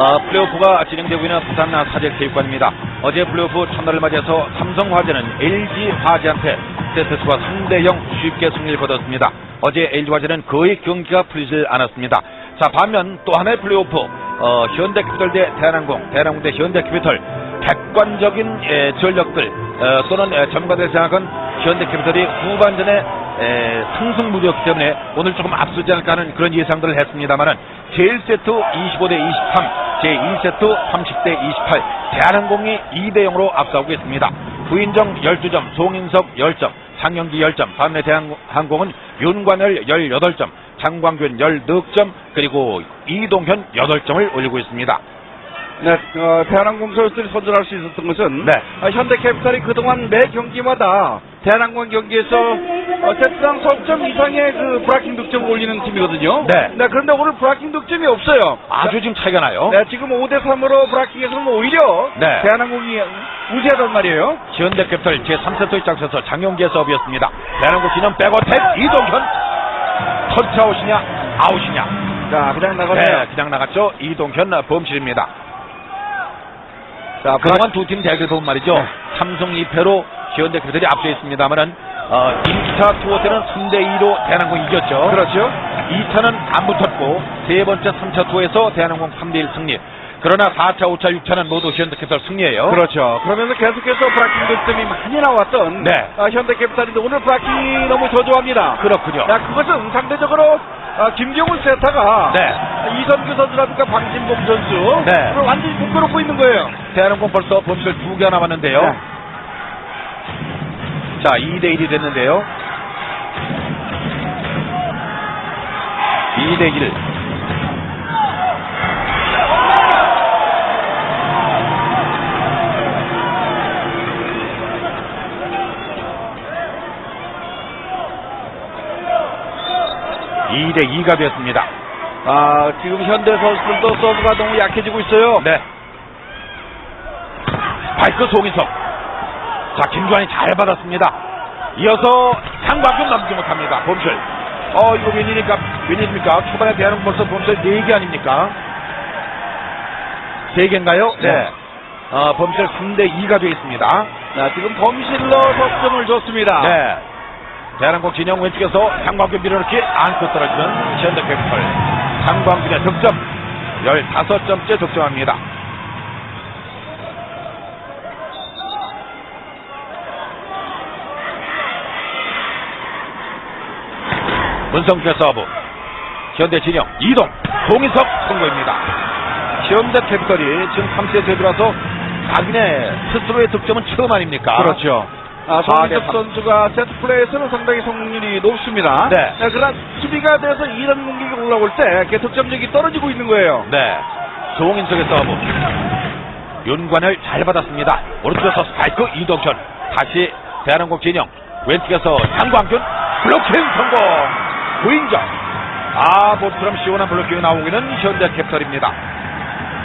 어, 플레이오프가 진행되고 있는 부산 사직체육관입니다. 어제 플레이오프 첫날을 맞이해서 삼성화재는 LG화재한테 세트수가 3대0 쉽게 승리를 거뒀습니다. 어제 LG화재는 거의 경기가 풀리지 않았습니다. 자 반면 또 하나의 플레이오프 어, 현대캐피털 대 대한항공, 대한항공 대 현대캐피털 객관적인 에, 전력들 어, 또는 에, 전문가들 생각은 현대캐피털이 후반전에 에, 상승 무리였기 때문에 오늘 조금 앞서지 않을까 하는 그런 예상들을 했습니다만은 제1세트 25대 23, 제2세트 30대 28 대한항공이 2대 0으로 앞서고 있습니다. 부인정 12점, 송인석 10점, 장영기 10점, 반면에 대한항공은 윤관열 18점, 장광균 14점, 그리고 이동현 8점을 올리고 있습니다. 네, 어, 대한항공 선수들이 선전할 수 있었던 것은 네. 아, 현대캐피탈이 그동안 매 경기마다 대한항공 경기에서 어, 세트당 석점 이상의 그 브라킹 득점을 올리는 팀이거든요. 네. 그런데 오늘 브라킹 득점이 없어요. 아주 지금 차이가 나요. 네, 지금 5대 3으로 브라킹에서는 오히려 네. 대한항공이 우세하단 말이에요. 현대캐피털 제3세트 입장에서 장영기의 서브였습니다. 대한항공 진영 백어택 이동현 터치아웃이냐 아웃이냐 자, 그냥 나가네요. 네, 그냥 나갔죠. 이동현 범실입니다. 자, 그동안 두 팀 대결 보면 말이죠. 네. 삼성 2패로 현대캐피털이 앞서 있습니다만은 어, 1차 투어 때는 3대 2로 대한항공이 이겼죠. 그렇죠. 2차는 안 붙었고 세 번째 3차 투어에서 대한항공 3대 1 승리. 그러나 4차, 5차, 6차는 모두 현대캐피털 승리예요. 그렇죠. 그러면서 계속해서 브라킹 득점이 많이 나왔던 네. 아, 현대캐피탈인데 오늘 브라킹이 너무 저조합니다. 그렇군요. 자, 그것은 상대적으로 아, 김경훈 세타가 네. 이선규 선수라든가 방진범 선수 네. 를 완전히 묶어놓고 있는 거예요. 대한항공 벌써 범실 두 개가 남았는데요. 네. 자, 2대 1이 됐는데요. 2대 1. (2대 2가 됐습니다. 아, 지금 현대 선수들도 서브가 너무 약해지고 있어요. 네. 바이크 송인석. 자, 김주환이 잘 받았습니다. 이어서 상박좀 넘지 못합니다. 범실. 어, 이거 웬일입니까? 웬일입니까? 초반에 대한항공 벌써 범실 4개 아닙니까? 3개인가요? 네. 어, 범실 3대 2가 되어 있습니다. 자, 지금 범실러 석점을 줬습니다. 네. 대한항공 진영 왼쪽에서 상광균 밀어넣기 안고 떨어지는 현대캐피털. 상광균의 득점. 15점째 득점합니다. 문성준의 서브. 현대 진영 이동. 송인석 성공입니다. 현대 캐피털이 지금 3세트에 들어와서 자기네 스스로의 득점은 처음 아닙니까? 그렇죠. 아, 네. 선수가 세트 플레이에서는 상당히 성률이 높습니다. 네. 그러나 수비가 돼서 이런 공격이 올라올 때 득점력이 떨어지고 있는 거예요. 네. 송인석의 서브. 윤관을 잘 받았습니다. 오른쪽에서 스파이크 이동현. 다시 대한항공 진영. 왼쪽에서 장광균. 블로킹 성공. 부인정. 아, 모처럼 시원한 블로킹이 나오기는 현대캐피털입니다.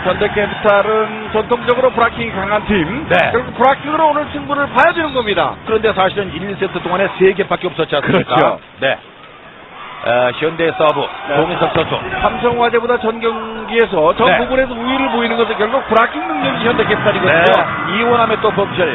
현대캐피탈은 전통적으로 브라킹이 강한 팀. 네. 결국 브라킹으로 오늘 승부를 봐야 되는 겁니다. 그런데 사실은 1, 2세트 동안에 3개밖에 없었지 않습니까? 그렇죠. 네. 어, 현대 서브. 네. 송인석 선수. 삼성화재보다 전 경기에서 전 네. 부분에서 우위를 보이는 것은 결국 브라킹 능력이 현대캐피탈이거든요. 네. 이원함의 또 범실.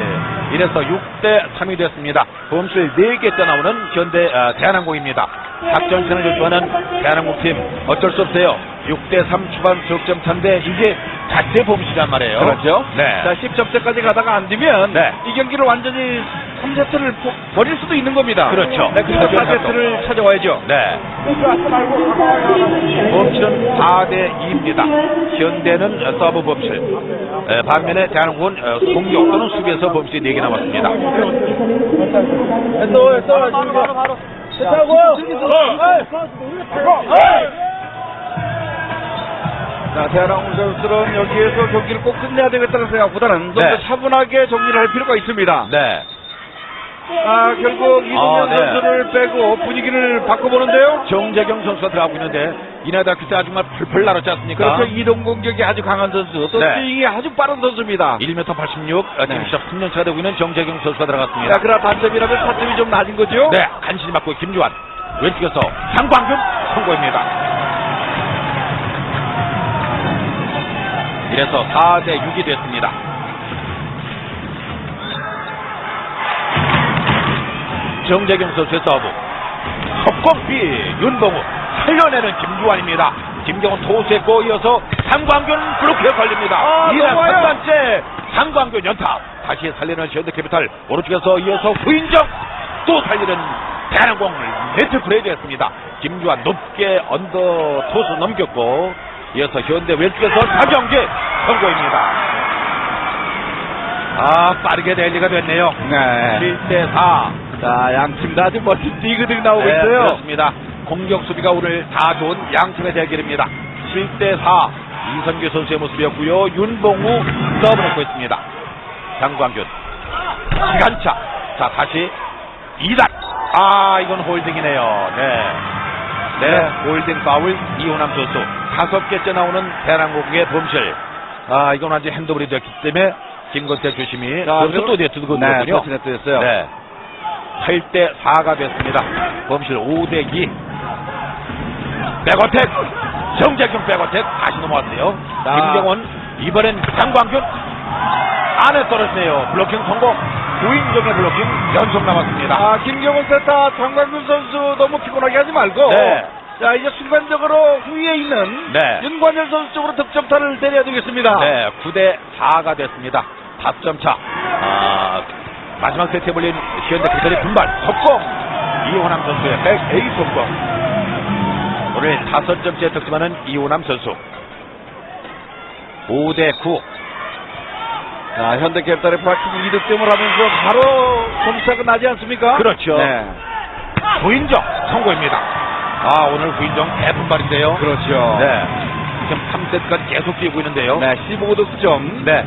이래서 6대 3이 됐습니다. 범실 4개 떠나오는 현대 아, 대한항공입니다. 작전선을 요구하는 대한항공 팀 어쩔 수 없어요. 6대 3 초반 득점 차인데 이게 자체 범실이란 말이에요. 그렇죠. 네. 자, 10점째까지 가다가 안 되면 네. 이 경기를 완전히 3세트를 버릴 수도 있는 겁니다. 그렇죠. 네, 그래서 그렇죠. 4세트를 찾아와야죠. 네. 범실은 4대 2입니다. 현대는 서브 범실. 에, 반면에 대한항공은 어, 공격 또는 수비에서 범실이 4개 남았습니다. 또, 또, 바로, 바로. 자, 대한항공 선수들은 여기에서 경기를 꼭 끝내야 되겠다는 생각보다는 좀더 네. 차분하게 정리를 할 필요가 있습니다. 네. 아, 결국 이동현 아, 네. 선수를 빼고 분위기를 바꿔보는데요. 정재경 선수가 들어가고 있는데 이나다큐 때 아주 정말 펄펄 날았지 않습니까? 그렇죠. 이동 공격이 아주 강한 선수. 또 네. 스윙이 아주 빠른 선수입니다. 1m 86, 어, 지금 네. 시합 3년차가 되고 있는 정재경 선수가 들어갔습니다. 자, 그러나 단점이라면 타점이 좀 낮은 거죠? 네, 간신히 맞고 김주환 왼쪽에서 상광균 성공입니다. 이래서 4대 6이 됐습니다. 정재경 선수의 서브. 석공비 윤봉우 살려내는 김주환입니다. 김경훈 토스했고 이어서 상광균 블록에 걸립니다. 아, 이란. 첫 번째 상광균 연탑. 다시 살리는 현대캐피탈 오른쪽에서 이어서 후인정 또 살리는 대한항공 네트 브레이드였습니다. 김주환 높게 언더 토스 넘겼고 이어서 현대 왼쪽에서 박영재 성공입니다. 아 빠르게 랠리가 됐네요. 네. 7대 4. 자, 양팀 다 아주 멋진 디그득 나오고 네, 있어요. 그렇습니다. 공격 수비가 오늘 다 좋은 양팀의 대결입니다. 7대 4 이선규 선수의 모습이었고요. 윤봉우 서브 넣고 있습니다. 장광균 시간차 자 다시 2단 아 이건 홀딩이네요. 네. 네, 홀딩 파울 이호남 선수 다섯 개째 나오는 대한항공의 범실. 아 이건 완전 핸드볼이 됐기 때문에 김건태 주심이 자, 그럼- 또 내주고 네, 있거든요. 터치네트 됐어요. 네. 8대 4가 됐습니다. 범실 5대 2. 백어택. 정재경 백어택 다시 넘어왔어요. 자. 김경원 이번엔 장광균 안에 떨어지네요. 블로킹 성공. 구인정의 블로킹 연속 남았습니다. 아, 김경훈 세타 장광균 선수 너무 피곤하게 하지 말고. 네. 자, 이제 순간적으로 후위에 있는 네. 윤관열 선수 쪽으로 득점타를 때려야 되겠습니다. 네, 9대 4가 됐습니다. 4점 차. 아, 마지막 세트에 몰린 시현대 기설의 분발, 석공! 이호남 선수의 100A 속공. 오늘 5점째 득점하는 이호남 선수. 5대 9. 자, 현대캐피탈의 브라킹 2득점을 하면서 바로 점수차가 나지 않습니까? 그렇죠. 네. 후인정 성공입니다. 아, 오늘 후인정 대분발인데요. 그렇죠. 네. 지금 3세트까지 계속 뛰고 있는데요. 네, 15득점. 네.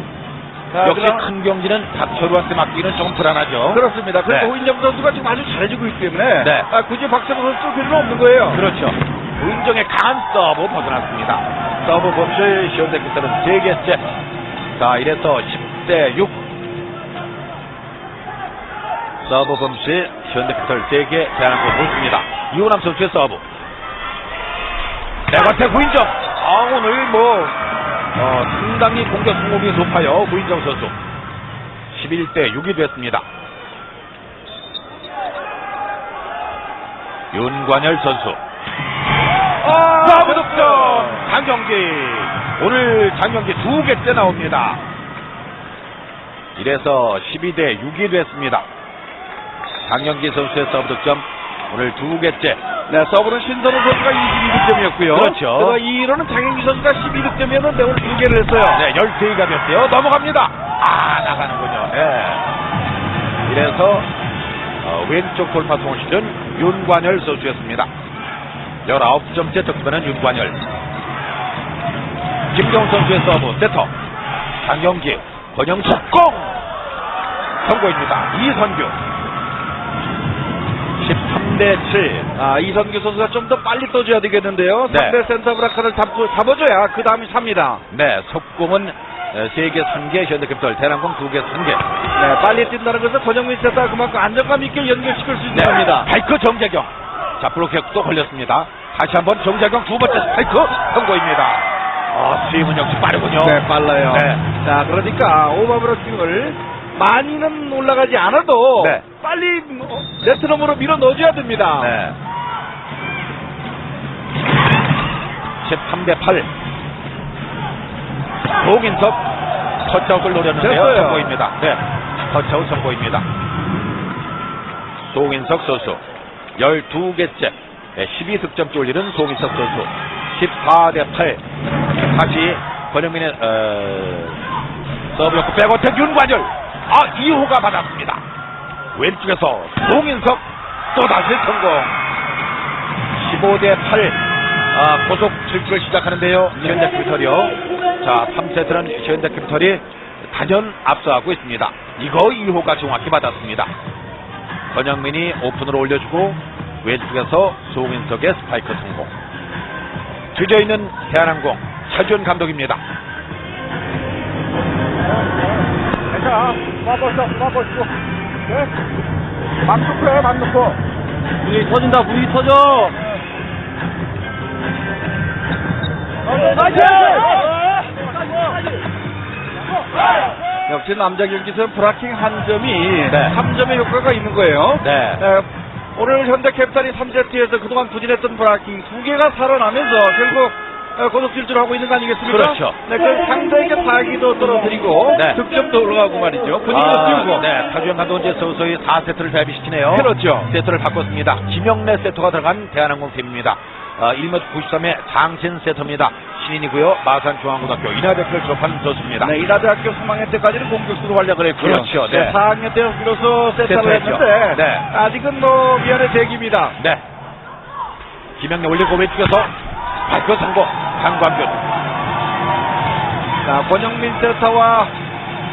자, 역시 그럼- 큰 경기는 박철우한테 맡기는 좀 불안하죠. 그렇습니다. 그런데 네. 호인정 선수가 지금 아주 잘해주고 있기 때문에 네. 아, 굳이 박찬호 선수 쓸 필요는 없는 거예요. 그렇죠. 우인정의 강한 서브 벗어났습니다. 서브 범실 시온대기들은 3개째. 자, 이래서 10대 6. 서브 범실 시온대기들 3개 대한항공 못습니다 이호남 선수의 서브. 백어택 구인정. 아, 오늘 뭐, 어, 상당히 공격 성공이 높아요. 구인정 선수. 11대 6이 됐습니다. 윤관열 선수. 아, 서브 득점 장경기 오늘 장경기 두 개째 나옵니다. 이래서 12대 6이 됐습니다. 장경기 선수의 서브 득점 오늘 두 개째. 네, 서브는 신선우 선수가 22득점이었고요. 그렇죠. 그래서 2위로는 장현기 선수가 12득점이었는데 오늘 두 개를 했어요. 네, 13개가 됐어요. 넘어갑니다. 아, 나가는군요. 네. 이래서 어, 왼쪽 돌파 송시는 윤관열 선수였습니다. 19점째 득점하는 윤관열. 김경훈 선수의 서브 세터. 장경기, 권영석 공! 성공입니다. 이선규. 13 대 7. 아, 이선규 선수가 좀 더 빨리 떠줘야 되겠는데요. 네. 상대 센터 브라카를 잡고, 잡아줘야 그 다음이 삽니다. 네, 속공은 3개, 3개, 현대캐피탈, 대南공 2개, 3개. 네, 빨리 뛴다는 것은 권영민 세타 그만큼 안정감 있게 연결시킬 수 있는 네, 겁니다. 스파이크 정재경. 자, 블록핵도 걸렸습니다. 다시 한번 정재경 두 번째 스파이크 성공입니다. 아, 스윙은 역시 빠르군요. 네, 빨라요. 네. 자, 그러니까 오버브로킹을 많이는 올라가지 않아도 네. 빨리 뭐, 네트 너머로 밀어 넣어줘야 됩니다. 네. 13대 8. 송인석 터치아웃을 노렸는데요. 됐어요. 성공입니다. 네. 터치아웃 성공입니다. 송인석 선수 12개째 12득점째 올리는 송인석 선수 14대 8. 다시 권영민의 어, 서브였고 백어택 윤관열 아 2호가 받았습니다. 왼쪽에서 송인석 또다시 성공. 15대 8 아, 고속 질주를 시작하는데요. 현대캐피털이요. 자 3세트는 현대캐피털이 단연 앞서가고 있습니다. 이거 2호가 정확히 받았습니다. 권영민이 오픈으로 올려주고 왼쪽에서 송인석의 스파이크 성공. 뒤져 있는 대한항공 차주현 감독입니다 자, 막아서, 막아서. 네? 막 놓고 해, 막 놓고. 분위기 터진다 분위기 터져 나이스! 역시 남자 경기에서 브라킹 한 점이 네. 3점의 효과가 있는 거예요. 네. 네, 오늘 현대캐피탈이 3세트에서 그동안 부진했던 브라킹 두 개가 살아나면서 결국 어, 고속 질주를 하고 있는 거 아니겠습니까? 그렇죠. 네, 그 상대에게 타기도 떨어뜨리고 네. 득점도 올라가고 말이죠. 분위기도 아, 띄우고. 네, 타주영 감독은 이제 서서히 4세트를 대비시키네요. 그렇죠. 세트를 바꿨습니다. 김영래 세터가 들어간 대한항공 팀입니다. 어, 1m 93의 장신 세터입니다. 신인이고요. 마산중앙고등학교 인하대학교를 졸업한 선수입니다. 네, 이나대학교 3학년 때까지는 공격수로 활약을 했고요. 그렇죠, 네, 네. 4학년 때 비로소 세타했죠. 했는데 네. 아직은 뭐 미안의 대기입니다. 네. 김영래 올리고 왼쪽에서 발표 성공. 장광균. 자, 권영민 세타와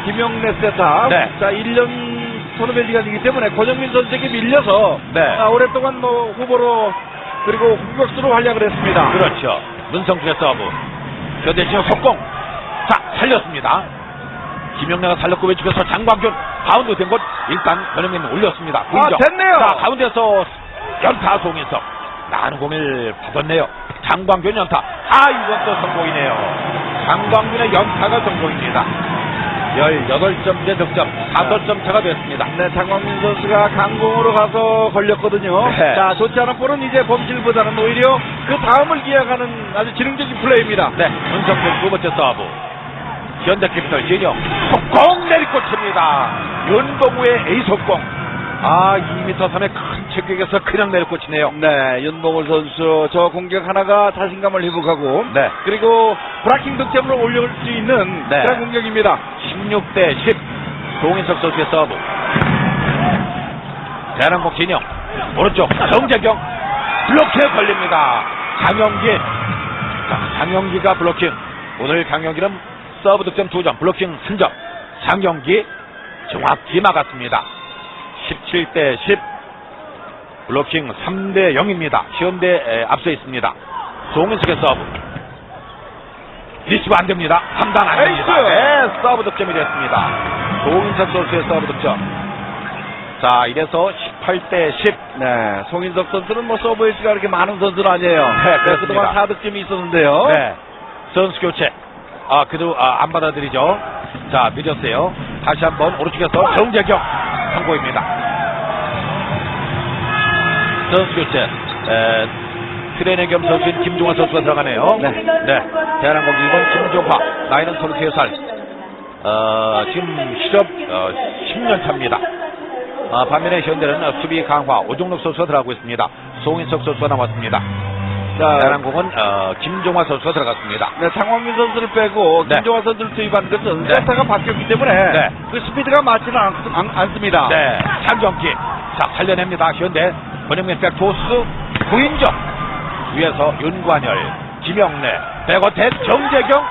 김영래 세타. 네. 자, 1년 토너벨 기간이기 때문에 권영민 선수에게 밀려서 네. 아, 오랫동안 뭐 후보로 그리고 공격수로 활약을 했습니다. 그렇죠. 문성준의 서브. 현대진영 속공. 자, 살렸습니다. 김영래가 살렸고 왼쪽에서 장광균. 바운드 된곳 일단 변형민 올렸습니다. 아, 됐네요. 자, 가운데서 연타 송인석. 나는 공을 받았네요. 장광균 연타. 아, 이건 또 성공이네요. 장광균의 연타가 성공입니다. 18점째 득점. 5점 차가 됐습니다. 네, 장광민 선수가 강공으로 가서 걸렸거든요. 네. 자, 좋지 않은 볼은 이제 범실보다는 오히려 그 다음을 기약하는 아주 지능적인 플레이입니다. 네, 문성준 두 번째 서브. 현대 캐피탈 진영 속공 내리꽂힙니다. 윤동우의 A 속공. 아, 2m 3의 큰 체격에서 그냥 내리꽂히네요. 네, 윤봉을 선수 저 공격 하나가 자신감을 회복하고 네. 그리고 브라킹 득점으로 올려올 수 있는 네. 그런 공격입니다. 16대 10. 동인석 선수의 서브. 대한항공 진영 오른쪽 정재경 블로킹에 걸립니다. 장영기. 자, 장영기가 블로킹. 오늘 강영기는 서브 득점 2점, 블로킹 3점. 장영기 정확히 막았습니다. 17대 10. 블로킹 3대 0입니다. 시험대 앞서 있습니다. 송인석의 서브. 리시브 안 됩니다. 판단 안 됩니다. 네, 서브 득점이 됐습니다. 조인석 선수의 서브 득점. 자, 이래서 18대 10. 네, 송인석 선수는 뭐 서브 에이스가 그렇게 많은 선수는 아니에요. 네, 그렇습니다. 그동안 4득점이 있었는데요. 네. 선수 교체. 아, 그래도 아, 안 받아들이죠. 자, 늦었어요. 다시 한번 오른쪽에서 정재경 성공입니다. 교체. 에, 트레이너 겸 선수인 김종환 선수가 들어가네요. 네. 대한항공 1번 김종화. 나이는 33살. 어, 지금 실업 어, 10년 차입니다. 아, 반면에 현대는 어, 수비 강화 오종록 선수가 들어가고 있습니다. 송인석 선수가 남았습니다. 자, 대한항공은 어, 김종화 선수가 들어갔습니다. 네, 장광민 선수를 빼고 네. 김종환 선수를 투입한 것은 네. 세타가 바뀌었기 때문에 네. 그 스피드가 맞지는 않, 않, 습니다 네, 장경기. 자, 살려냅니다. 현대. 권영민 백토스, 구인정. 위에서 윤관열, 김영래, 백어택, 정재경.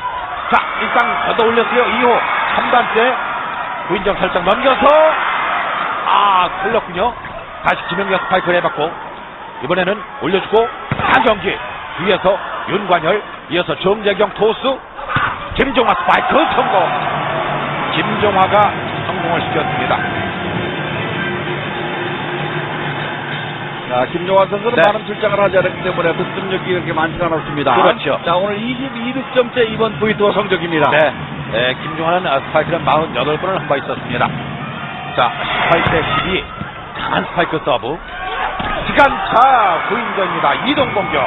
자, 일단 걷어 올렸어요. 2호, 3단째. 구인정 살짝 넘겨서, 아, 걸렸군요. 다시 김영래가 스파이크를 해봤고, 이번에는 올려주고, 장경기. 위에서 윤관열, 이어서 정재경 토스, 김종화 스파이크 성공. 김종화가 성공을 시켰습니다. 자, 김종환 선수는 네. 많은 출장을 하지 않았기 때문에 득점력이 그렇게 많지는 않았습니다. 그렇죠. 자, 오늘 22득점째 이번 V2 성적입니다. 네, 에, 김종환은 아, 스파이크는 48번을 한바 있었습니다. 자, 18대 12. 강한 스파이크 서브. 시간차 구인정입니다. 이동 공격.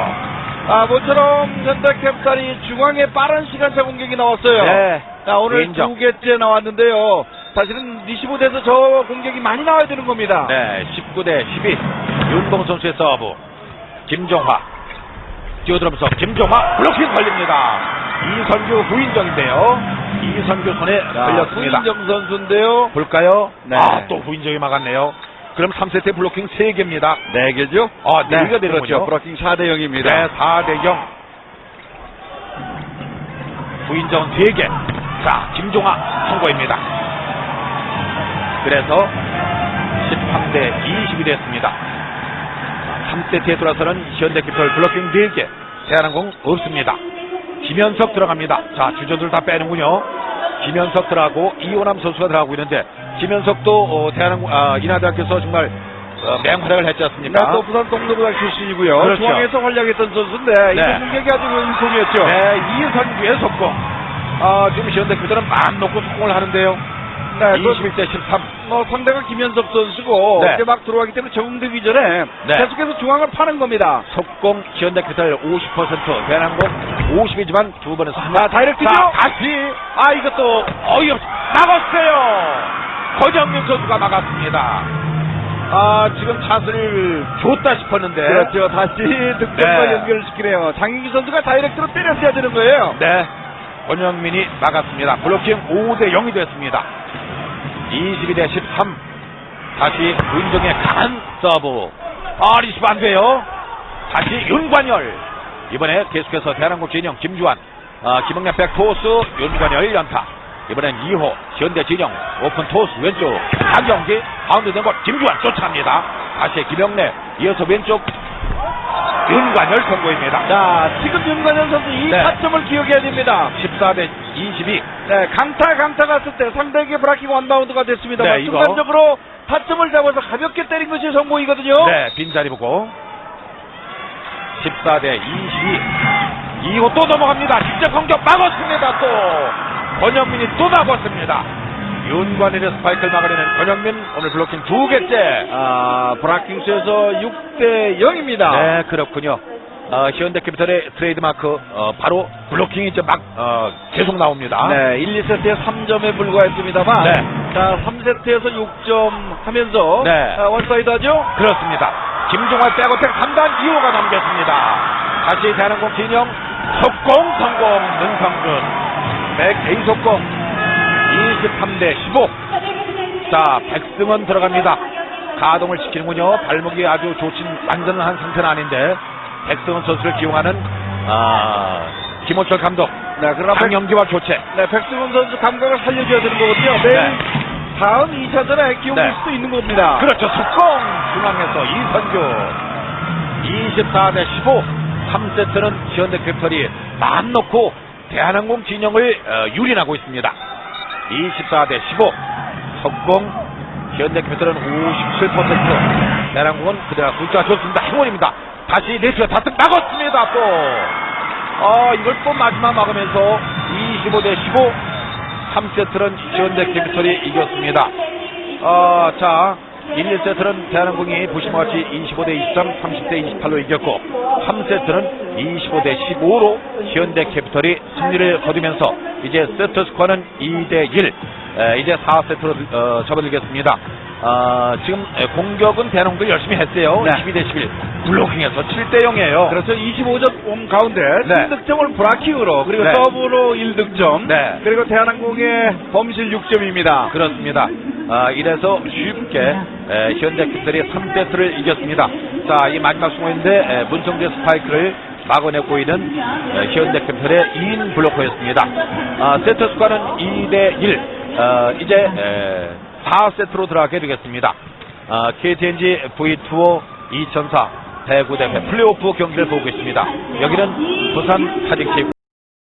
아, 모처럼 현대캐피탈이 중앙에 빠른 시간차 공격이 나왔어요. 네. 자, 오늘 인정. 두 개째 나왔는데요. 사실은 리시브 돼서 저 공격이 많이 나와야 되는 겁니다. 네, 19대 12. 윤봉 선수의 서브. 김종화. 뛰어들어면서 김종화 블로킹 걸립니다. 이선규 구인정인데요. 이선규 손에 자, 걸렸습니다. 구인정 선수인데요. 볼까요? 네. 아, 또 구인정이 막았네요. 그럼 3세트 블로킹 3개입니다. 네 개죠? 아, 네 개가 되는군요. 그렇죠. 브로킹 4대 0입니다. 네, 4대 0. 부인정 3개. 자, 김종아 성공입니다. 그래서 13대 20이 됐습니다. 3세트에 돌아서는 현대캐피털 블로킹 4개. 대한항공 없습니다. 김현석 들어갑니다. 자, 주전들 다 빼는군요. 김현석 들어가고 이호남 선수가 들어가고 있는데 김현석도 어, 대한항공 아, 인하대학교에서 정말 어, 맹활약을 했지 않습니까? 네, 또 부산 동료부장 출신이고요. 그렇죠. 중앙에서 활약했던 선수인데 네. 이번 공격이 아주 일품이었죠. 네, 이선규의 속공. 아, 지금 현대캐피탈은 마음 놓고 속공을 하는데요. 네, 그, 21대 13. 뭐 상대가 김현석 선수고 네. 이제 막 들어가기 때문에 적응되기 전에 네. 계속해서 중앙을 파는 겁니다. 속공 현대캐피탈 50%, 대한항공 50이지만 두 번의 승리. 자, 다이렉트죠? 자, 다시 아 이것도 어이없 막았어요. 권영민 선수가 막았습니다. 아 지금 찬스를 줬다 싶었는데. 그렇죠. 다시 득점과 네. 연결을 시키네요. 장윤기 선수가 다이렉트로 때렸어야 되는 거예요. 네. 권영민이 막았습니다. 블로킹 5대 0이 됐습니다. 22대 13. 다시 윤정의 강한 서브. 아, 리시브 안 돼요. 다시 윤관열. 이번에 계속해서 대한항공 진영 김주환. 아, 김영래 백토스 윤관열 연타. 이번엔 2호 현대 진영 오픈 토스 왼쪽 한경기 가운데 된걸 김주환 쫓아갑니다. 다시 김영래 이어서 왼쪽 윤관열 선고입니다. 자, 지금 윤관현 선수 이 네. 타점을 기억해야 됩니다. 14대 22. 네, 강타 강타 갔을 때 상대에게 브라킹 원바운드가 됐습니다. 네, 이거. 순간적으로 타점을 잡아서 가볍게 때린 것이 성공이거든요. 네, 빈자리 보고 14대 22. 2호 또 넘어갑니다. 직접 공격 막았습니다. 또 권영민이 또 막았습니다. 윤관일의 스파이크를 막으려는 권영민 오늘 블로킹 두 개째. 아, 브라킹스에서 6대 0입니다. 네, 그렇군요. 어, 현대캐피탈의 트레이드마크 어, 바로 블로킹이 이제 막 어, 계속 나옵니다. 네, 1, 2세트에 3점에 불과했습니다. 네. 자, 3세트에서 6점 하면서 네. 아, 원사이드 하죠? 그렇습니다. 김종환 백어택 3단 2호가 남겼습니다. 다시 대한항공 진영 속공 성공 문성준 백 A 속공 23대 15. 자 백승원 들어갑니다. 가동을 시키는군요. 발목이 아주 좋진 완전한 상태는 아닌데 백승원 선수를 기용하는 아, 김호철 감독 네, 그러나 백, 강영기와 교체. 네, 백승훈 선수 감각을 살려줘야 되는 거거든요. 매일 네. 다음 2차전에 기용될 네. 수도 있는 겁니다. 그렇죠. 속공 중앙에서 이선규 24대 15 3세트는 현대캐피탈이 마음 놓고 대한항공 진영을 어, 유린하고 있습니다. 24대 15 속공 현대캐피탈은 57% 대한항공은 그대로 숫자 좋습니다. 행운입니다. 다시 네트가 다트 막았습니다. 또 어, 이걸 또 마지막 막으면서 25대 15 3세트는 현대 캐피탈이 이겼습니다. 어, 자, 1, 2세트는 대한항공이 보시면 같이 25대 23, 30대 28로 이겼고 3세트는 25대 15로 현대캐피탈이 승리를 거두면서 이제 세트 스코어는 2대 1 에, 이제 4세트로 어, 접어들겠습니다. 어, 지금 에, 공격은 대한항공도 열심히 했어요. 네. 12대 11 블로킹에서 7대 0이에요. 그렇죠. 25점 홈 가운데 네. 1득점을 브라킹으로 그리고 네. 서브로 1득점 네. 그리고 대한항공의 범실 6점입니다. 그렇습니다. 아, 이래서 쉽게 에, 현대캐피탈이 3세트를 이겼습니다. 자, 이 마지막 승호인데 에, 문성재 스파이크를 막아내고 있는 에, 현대캐피탈의 2인 블로커였습니다. 아, 세트 스코어는 2대 1. 어, 이제 에, 4세트로 들어가게 되겠습니다. 아, KTNG V2O 2004 대구 대회 플레이오프 경기를 보고 있습니다. 여기는 부산 사직체육